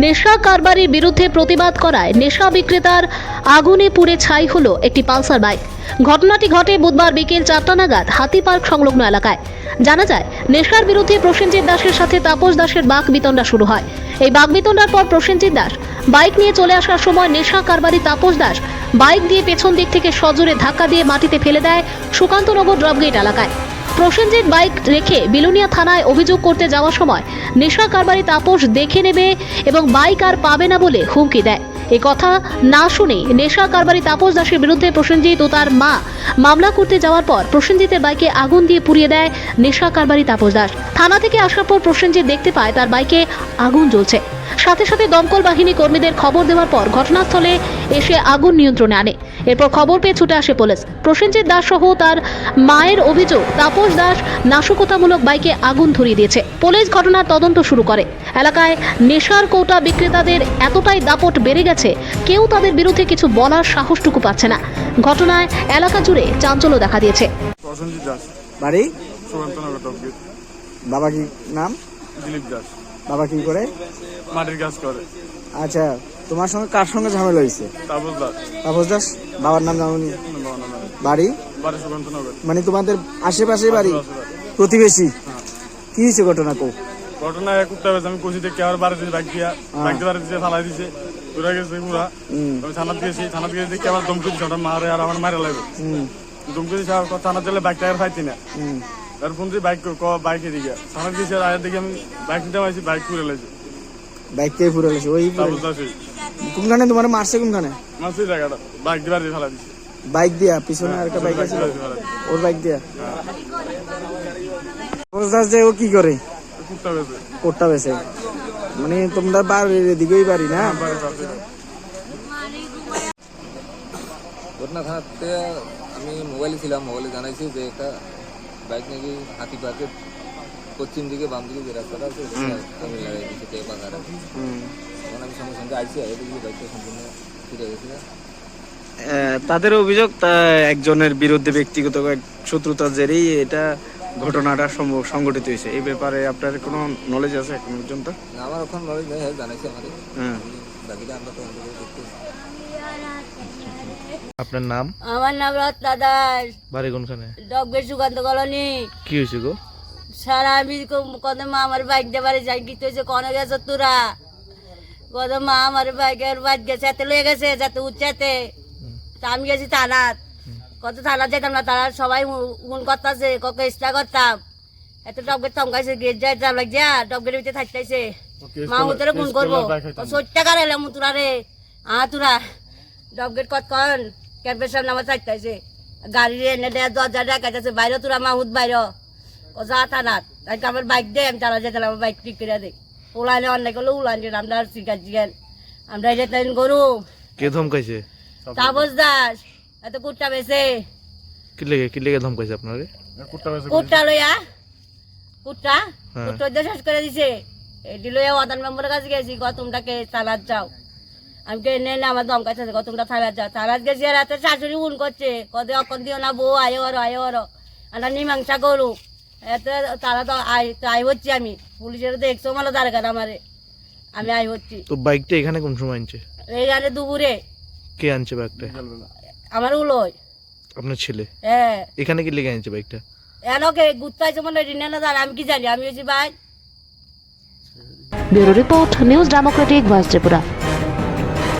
নেশা কারবারির বিরুদ্ধে প্রতিবাদ করায় নেশা বিক্রেতার আগুনে পুড়ে ছাই হলো একটি পালসার বাইক। ঘটনাটি ঘটে বুধবার বিকেল চারটা নাগাদ হাতি পার্ক সংলগ্ন এলাকায়। জানা যায়, নেশার বিরুদ্ধে প্রসেনজিৎ দাসের সাথে তাপস দাসের বাক বিতণ্ডা শুরু হয়। এই বাক বিতণ্ডার পর প্রসেনজিৎ দাস বাইক নিয়ে চলে আসার সময় নেশা কারবারি তাপস দাস বাইক দিয়ে পেছন দিক থেকে সজোরে ধাক্কা দিয়ে মাটিতে ফেলে দেয় সুকান্তনগর ড্রপগেট এলাকায়। প্রসেনজিৎ বাইক রেখে বিলুনিয়া থানায় অভিযোগ করতে যাওয়ার সময় নেশা কারবারি তাপস দেখে নেবে এবং বাইক আর পাবে না বলে হুমকি দেয়। এ কথা না শুনে নেশা কারবারি তাপস দাসের বিরুদ্ধে প্রসেনজিৎ ও তার মা মামলা করতে যাওয়ার পর প্রসেনজিতের বাইকে আগুন দিয়ে পুড়িয়ে দেয় নেশা কারবারি তাপস দাস। থানা থেকে আসার পর প্রসেনজিৎ দেখতে পায় তার বাইকে আগুন জ্বলছে। সাথে সাথে দমকল বাহিনী কর্মীদের খবর দেওয়ার পর ঘটনাস্থলে এসে আগুন নিয়ন্ত্রণে আনে। এরপর খবর পেয়ে ছুটে আসে পুলিশ। প্রসেনজিৎ দাস সহ তার মায়ের অভিযোগ তাপস দাস নাশকতামূলক বাইকে আগুন ধরিয়ে দিয়েছে। পুলিশ ঘটনার তদন্ত শুরু করে। এলাকায় নেশার কৌটা বিক্রেতাদের এতটাই দাপট বেড়ে গেছে কেউ তাদের বিরুদ্ধে কিছু বলার সাহসটুকু পাচ্ছে না। ঘটনায় এলাকা জুড়ে চাঞ্চল্য দেখা দিয়েছে। বাড়ি? বাবা কি নাম? দিলীপ দাস। বাবা কি করে? মাটির কাজ করে। আচ্ছা তোমার সঙ্গে কার সঙ্গে ঝামেলা হয়েছে? তাপস দাস। তাপস দাস? বাবার নাম জানি বাড়ি? মানে তোমাদের আশেপাশে বাড়ি? প্রতিবেশী? কি হয়েছে ঘটনা কো? ঘটনা এক উঠতে আমি কষি দেখে আমার বাড়ি দিয়েছে বাইক দিয়া বাইক দিয়ে বাড়ি দিয়েছে ফালাই দিছে ঘুরে গেছে পুরা। আমি থানাত গেছি থানাত গিয়ে দেখি আমার দমকে ওটা মারে আর আমার মারা লাগবে। হুম। দমকে আর থানাত গেলে বাইকটা আর খাইতি না। হুম। তার ফোন বাইক ক বাইকে দিকে আয়ের আমি বাইক নিতে পারছি বাইক পুরে লাগছে। বাইক কে পুরো গেছে ওই কোনখানে? তোমার মারছে কোনখানে? জায়গাটা। বাইক দিয়ে দিছে। বাইক দিয়া পিছনে আরেকটা বাইক আছে। ওর বাইক দিয়া? দাস যে ও কি করে? কোটটা বেছে মানে তোমরা বাড়ির এদিকেই বাড়ি না? পাশে ঘটনা থানাতে আমি মোবাইলে ছিলাম মোবাইলে জানাইছি যে একটা বাইক নাকি হাতি পার্কের পশ্চিম দিকে বাম দিকে যে রাস্তাটা আছে আমি লাগাই দিচ্ছি টেপ আকারে তখন আমি সঙ্গে সঙ্গে আইসি আগে দেখি বাইকটা সম্পূর্ণ ফিরে গেছে আহ, তাদের অভিযোগ তা একজনের বিরুদ্ধে ব্যক্তিগত শত্রুতার জেরেই এটা ঘটনাটা সম্ভ- সংঘটিত হয়েছে। এই ব্যাপারে আপনার কোনো নলেজ আছে এখন পর্যন্ত? আমার এখন নলেজ নেই জানাইছি আমাদের। হ্যাঁ। বাকিটা আমরা তো অন্য করে আপনার নাম? আমার নাম রত্না দাস। বাড়ি কোনখানে? ডগের সুকান্ত কলোনি। কি হয়েছে গো? সারা আমি কত মা আমার বাইক দিয়ে বাড়ি যাই গিতে হয়েছে কনে গেছে তোরা। কত মা আমার বাইকের বাইক গেছে এতে লয়ে গেছে যাতে উচ্চাতে তা আমি গেছি থানাত। কত থানা যেতাম না তারা সবাই ফোন করতেছে কত চেষ্টা করতাম। এত টপগের থমকাইছে গেট যাইতাম লাগ যা টপগের ভিতরে থাকতেছে মা উতরে ফোন করব। সত্য টাকা এলাম তোরা রে। আ তোরা ডগেট কত কন? ক্যাম্পের সামনে আমার চাইতেছে গাড়ি এনে দেয় দরজা ডাকাইতেছে বাইরে তোরা মাহুদ বাইরে। ও যা থানাত? তাই আমার বাইক দে আমি তারা যেতে আমার বাইক ঠিক করে দেয় উলানে অন্যায় করলে উলান আমরা আর শিকার জিগেন। আমরা এই যেতেন গরু। কে ধমকাইছে? তাপস দাস এত কুট্টা বেছে। কি লেগে কি লেগে ধমকাইছে আপনারে? কুট্টা লইয়া কুট্টা? হ্যাঁ। কুট্টা শেষ করে দিছে। এটি লইয়া ওয়াদান মেম্বারের কাছে গেছি ক? তোমরাকে চালাত যাও আমি কে নে না আমার দম কাছে ক তোমরা থালাত যাও থালাত গেছি আর রাতে শাশুড়ি উন করছে কত অকন দিও না বউ আয় ওর আয় ওর আমরা মীমাংসা করু। এত তারা তো আই আই হচ্ছি আমি। পুলিশের দেখছ মানে দরকার আমারে। আমি আই হচ্ছি। তো বাইকটা এখানে কোন সময় আনছে? এই জানে দুপুরে। কে আনছে বাইকটা? আমার উলোয় আপনার ছেলে? হ্যাঁ। এখানে কি লেগে আনছে বাইকটা? এনকে গুত্তাইছে মানে রিনে না আমি কি জানি? আমি হচ্ছি ভাই। Bureau report news Democratic Voice Tripura